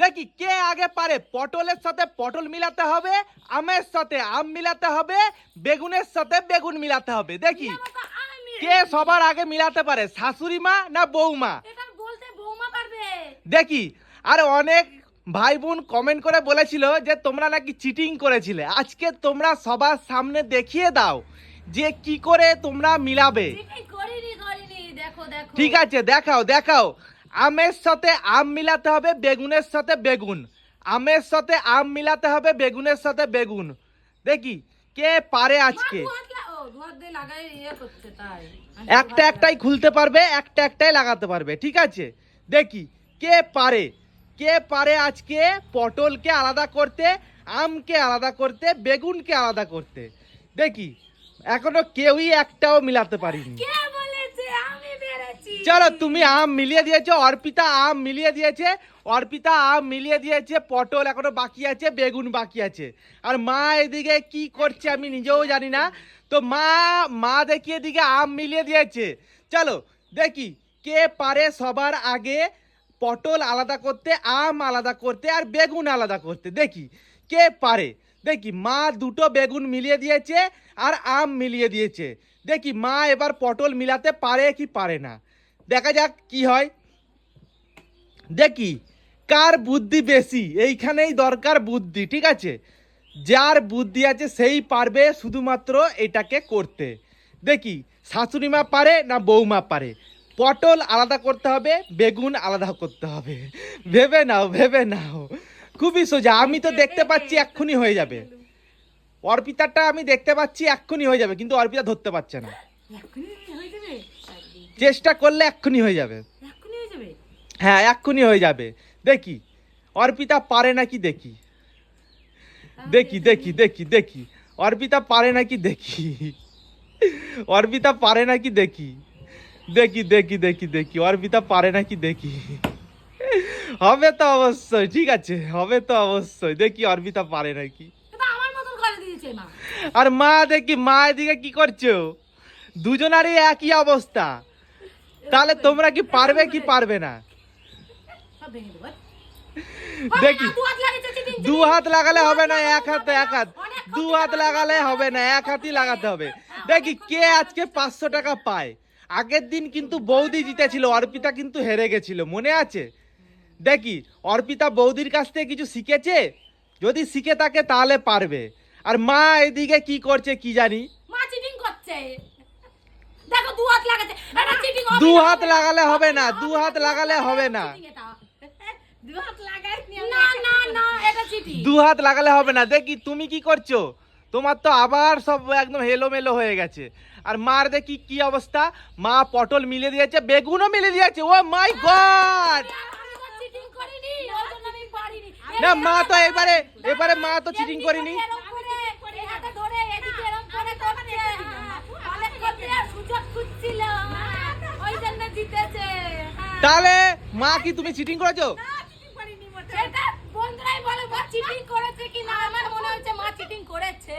দেখি কে আগে পারে পটলের সাথে পটল মিলাতে হবে আমের সাথে আম মিলাতে হবে বেগুনের সাথে বেগুন মিলাতে হবে দেখি। কে সবার আগে মিলাতে পারে শাশুড়ি মা না বৌমা দেখি। আর অনেক ভাই বোন কমেন্ট করে বলেছিল যে তোমরা নাকি চিটিং করেছিলে। আজকে তোমরা সবার সামনে দেখিয়ে দাও যে কি করে তোমরা মিলাবে। ঠিক আছে দেখাও দেখাও। আমের সাথে আম মিলাতে হবে বেগুনের সাথে বেগুন। আমের সাথে আম মিলাতে হবে বেগুনের সাথে বেগুন। দেখি কে পারে আজকে? ইয়ে আমি একটা একটাই খুলতে পারবে একটা একটাই লাগাতে পারবে ঠিক আছে? দেখি কে পারে? কে পারে আজকে পটলকে আলাদা করতে আমকে আলাদা করতে বেগুনকে আলাদা করতে? দেখি এখনও কেউই একটাও মিলাতে পারিনি কে বলেছে আমি পেরেছি চলো, তুমি আম মিলিয়ে দিয়েছ, অর্পিতা আম মিলিয়ে দিয়েছে, অর্পিতা আম মিলিয়ে দিয়েছে, পটল এখনও বাকি আছে, বেগুন বাকি আছে। আর মা এদিকে কি করছে আমি নিজেও জানি না। তো মা মা দেখি এদিকে আম মিলিয়ে দিয়েছে। চলো, দেখি কে পারে সবার আগে পটল আলাদা করতে, আম আলাদা করতে আর বেগুন আলাদা করতে। দেখি কে পারে। দেখি মা দুটো বেগুন মিলিয়ে দিয়েছে আর আম মিলিয়ে দিয়েছে। দেখি মা এবার পটল মিলাতে পারে কি পারে না। দেখা যাক কি হয়। দেখি, কার বুদ্ধি বেশি? এইখানেই দরকার বুদ্ধি, ঠিক আছে? যার বুদ্ধি আছে সেই পারবে শুধুমাত্র এটাকে করতে। দেখি, শাশুড়ি মা পারে না বৌমা পারে? পটল আলাদা করতে হবে, বেগুন আলাদা করতে হবে। ভেবে নাও ভেবে নাও। খুবই সোজা, আমি তো দেখতে পাচ্ছি এক্ষুনি হয়ে যাবে। অর্পিতাটা আমি দেখতে পাচ্ছি এক্ষুনি হয়ে যাবে, কিন্তু অর্পিতা ধরতে পারছে না। চেষ্টা করলে এক্ষুনি হয়ে যাবে। হয়ে হ্যাঁ এক্ষুনি হয়ে যাবে। দেখি অর্পিতা পারে নাকি দেখি? দেখি দেখি দেখি দেখি। অর্পিতা পারে নাকি দেখি? অর্পিতা পারে নাকি দেখি? দেখি দেখি দেখি দেখি। অর্পিতা পারে নাকি দেখি? হবে তো অবশ্যই ঠিক আছে হবে তো অবশ্যই। দেখি অর্পিতা পারে নাকি। আর মা দেখি মা এদিকে কি করছ? দুজনারই একই অবস্থা। তাহলে তোমরা কি পারবে কি পারবে না? দেখি। দু হাত লাগালে হবে না, এক হাত এক হাত। দু হাত লাগালে হবে না, এক হাতই লাগাতে হবে। দেখি কে আজকে পাঁচশো টাকা পায়। আগের দিন কিন্তু বৌদি জিতেছিল, অর্পিতা কিন্তু হেরে গেছিল, মনে আছে? দেখি, অর্পিতা বৌদির কাছ থেকে কিছু শিখেছে? যদি শিখে থাকে তাহলে পারবে। আর মা এদিকে কি করছে কি জানি? মা চিটিং করছে। দেখো দু হাত এটা চিটিং দু হাত লাগালে হবে না দু হাত লাগালে হবে না। দু হাত লাগালে হবে না। দেখি তুমি কি করছ? তোমার তো আবার সব একদম হেলোমেলো হয়ে গেছে। আর মার দেখি কি অবস্থা? মা পটল মিলে দিয়েছে বেগুনও মিলে দিয়েছে। Oh my god! না মা তো এবারে এবারে মা তো চিটিং করিনি। তাহলে মা কি তুমি চিটিং করেছ? বন্ধুরাই বলে, মা চিটিং করেছে কি না? আমার মনে হচ্ছে মা চিটিং করেছে।